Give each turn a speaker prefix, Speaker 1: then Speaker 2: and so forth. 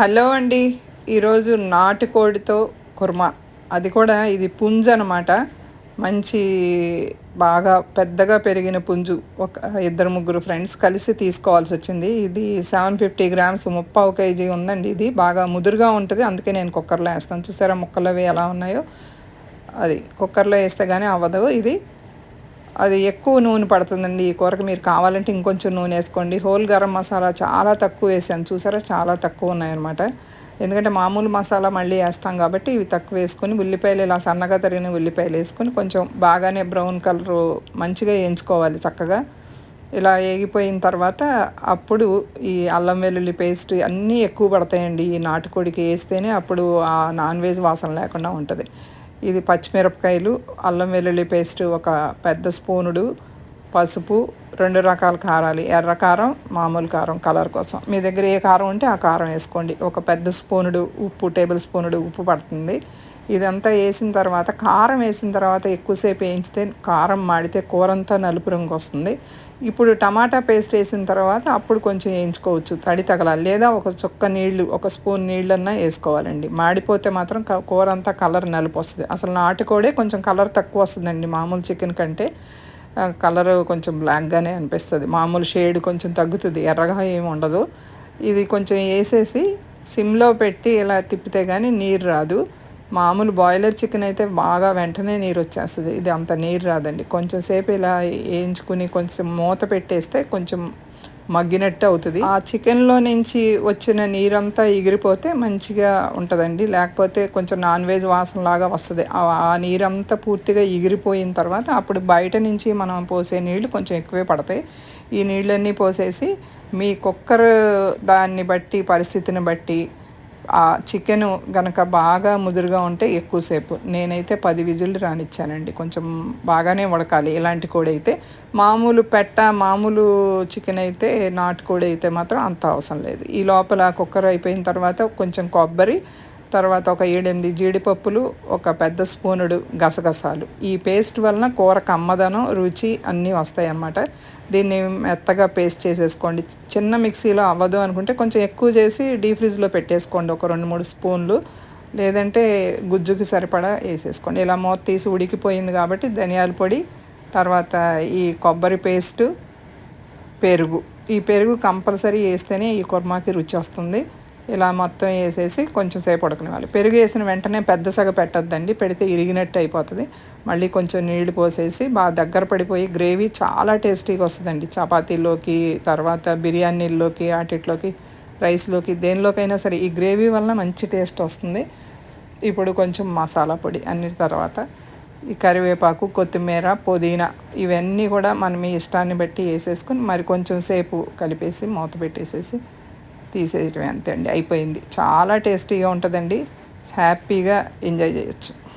Speaker 1: Hello అండి. ఈరోజు నాటుకోడితో కుర్మా. అది కూడా ఇది పుంజు అనమాట మంచి బాగా పెద్దగా పెరిగిన పుంజు. ఒక ఇద్దరు ముగ్గురు ఫ్రెండ్స్ కలిసి తీసుకోవాల్సి వచ్చింది. ఇది సెవెన్ ఫిఫ్టీ గ్రామ్స్ ముప్పావు కేజీ ఉందండి ఇది. బాగా ముదురుగా ఉంటుంది. అందుకే నేను కుక్కర్లో వేస్తాను. చూసారా ముక్కలు అవి ఎలా ఉన్నాయో? అది కుక్కర్లో వేస్తే కానీ అవ్వదు ఇది. అది ఎక్కువ నూనె పడుతుందండి. ఈ కూరకు మీరు కావాలంటే ఇంకొంచెం నూనె వేసుకోండి. హోల్ గరం మసాలా చాలా తక్కువ వేసాను. చూసారా? చాలా తక్కువ ఉన్నాయన్నమాట. ఎందుకంటే మామూలు మసాలా మళ్ళీ వేస్తాం కాబట్టి ఇవి తక్కువ వేసుకొని ఉల్లిపాయలు ఇలా సన్నగా తరిగిన ఉల్లిపాయలు వేసుకొని కొంచెం బాగానే బ్రౌన్ కలరు మంచిగా వేయించుకోవాలి చక్కగా. ఇలా వేగిపోయిన తర్వాత అప్పుడు ఈ అల్లం వెల్లుల్లి పేస్ట్ అన్నీ ఎక్కువ పడతాయండి. ఈ నాటుకోడికి వేస్తేనే అప్పుడు ఆ నాన్ వెజ్ వాసన లేకుండా ఉంటుంది. ఇది పచ్చిమిరపకాయలు అల్లం వెల్లుల్లి పేస్ట్ ఒక పెద్ద స్పూనుడు పసుపు రెండు రకాల కారాలు. ఎర్ర కారం మామూలు కారం కలర్ కోసం. మీ దగ్గర ఏ కారం ఉంటే ఆ కారం వేసుకోండి. ఒక పెద్ద స్పూనుడు ఉప్పు టేబుల్ స్పూనుడు ఉప్పు పడుతుంది. ఇదంతా వేసిన తర్వాత కారం వేసిన తర్వాత ఎక్కువసేపు వేయించితే కారం మాడితే కూర అంతా నలుపు రంగు వస్తుంది. ఇప్పుడు టమాటా పేస్ట్ వేసిన తర్వాత అప్పుడు కొంచెం వేయించుకోవచ్చు. తడి తగలాలి. లేదా ఒక చుక్క నీళ్ళు ఒక స్పూన్ నీళ్ళన్నా వేసుకోవాలండి. మాడిపోతే మాత్రం కూర అంతా కలర్ నలుపు వస్తుంది. అసలు నాటుకోడే కొంచెం కలర్ తక్కువ వస్తుందండి మామూలు చికెన్ కంటే. కలర్ కొంచెం బ్లాక్గానే అనిపిస్తుంది. మామూలు షేడ్ కొంచెం తగ్గుతుంది. ఎర్రగా ఏమి ఉండదు. ఇది కొంచెం వేసేసి సిమ్లో పెట్టి ఇలా తిప్పితే కానీ నీరు రాదు. మామూలు బాయిలర్ చికెన్ అయితే బాగా వెంటనే నీరు వచ్చేస్తుంది. ఇది అంత నీరు రాదండి. కొంచెం సేపు ఇలా వేయించుకుని కొంచెం మూత పెట్టేస్తే కొంచెం మగ్గినట్టు అవుతుంది. ఆ చికెన్లో నుంచి వచ్చిన నీరంతా ఎగిరిపోతే మంచిగా ఉంటుందండి. లేకపోతే కొంచెం నాన్ వెజ్ వాసన లాగా వస్తుంది. ఆ నీరంతా పూర్తిగా ఎగిరిపోయిన తర్వాత అప్పుడు బయట నుంచి మనం పోసే నీళ్ళు కొంచెం ఎక్కువే పడతాయి. ఈ నీళ్ళన్నీ పోసేసి మీ కుక్కర్ దాన్ని బట్టి పరిస్థితిని బట్టి ఆ చికెన్ గనక బాగా ముదురుగా ఉంటే ఎక్కువసేపు. నేనైతే పది విజులు రానిచ్చానండి. కొంచెం బాగానే ఉడకాలి. ఇలాంటి కోడి అయితే మామూలు పెట్ట మామూలు చికెన్ అయితే నాటుకోడి అయితే మాత్రం అంత అవసరం లేదు. ఈ లోపల కుక్కర్ అయిపోయిన తర్వాత కొంచెం కొబ్బరి తర్వాత ఒక ఏడెనిమిది జీడిపప్పులు ఒక పెద్ద స్పూనుడు గసగసాలు. ఈ పేస్ట్ వలన కూర కమ్మదనం రుచి అన్నీ వస్తాయి అన్నమాట దీన్ని మెత్తగా పేస్ట్ చేసేసుకోండి. చిన్న మిక్సీలో అవ్వదు అనుకుంటే కొంచెం ఎక్కువ చేసి డీ ఫ్రిడ్జ్లో పెట్టేసుకోండి. ఒక రెండు మూడు స్పూన్లు. లేదంటే గుజ్జుకి సరిపడా వేసేసుకోండి. ఇలా మూత తీసి ఉడికిపోయింది కాబట్టి ధనియాల పొడి తర్వాత ఈ కొబ్బరి పేస్టు పెరుగు. ఈ పెరుగు కంపల్సరీ వేస్తేనే ఈ కుర్మాకి రుచి వస్తుంది. ఇలా మొత్తం వేసేసి కొంచెం సేపు ఉడకనివ్వాలి. పెరుగు వేసిన వెంటనే పెద్ద సగ పెట్టద్దండి. పెడితే ఇరిగినట్టు అయిపోతుంది. మళ్ళీ కొంచెం నీళ్ళు పోసేసి బాగా దగ్గర పడిపోయి గ్రేవీ చాలా టేస్టీగా వస్తుందండి. చపాతీలోకి తర్వాత బిర్యానీల్లోకి వాటిలోకి రైస్లోకి దేనిలోకైనా సరే ఈ గ్రేవీ వలన మంచి టేస్ట్ వస్తుంది. ఇప్పుడు కొంచెం మసాలా పొడి అన్ని తర్వాత ఈ కరివేపాకు కొత్తిమీర పుదీనా ఇవన్నీ కూడా మనం మీ ఇష్టాన్ని బట్టి వేసేసుకుని మరి కొంచెం సేపు కలిపేసి మూత పెట్టేసేసి తీసేయటమే అంతే అండి. అయిపోయింది. చాలా టేస్టీగా ఉంటుందండి. హ్యాపీగా ఎంజాయ్ చేయొచ్చు.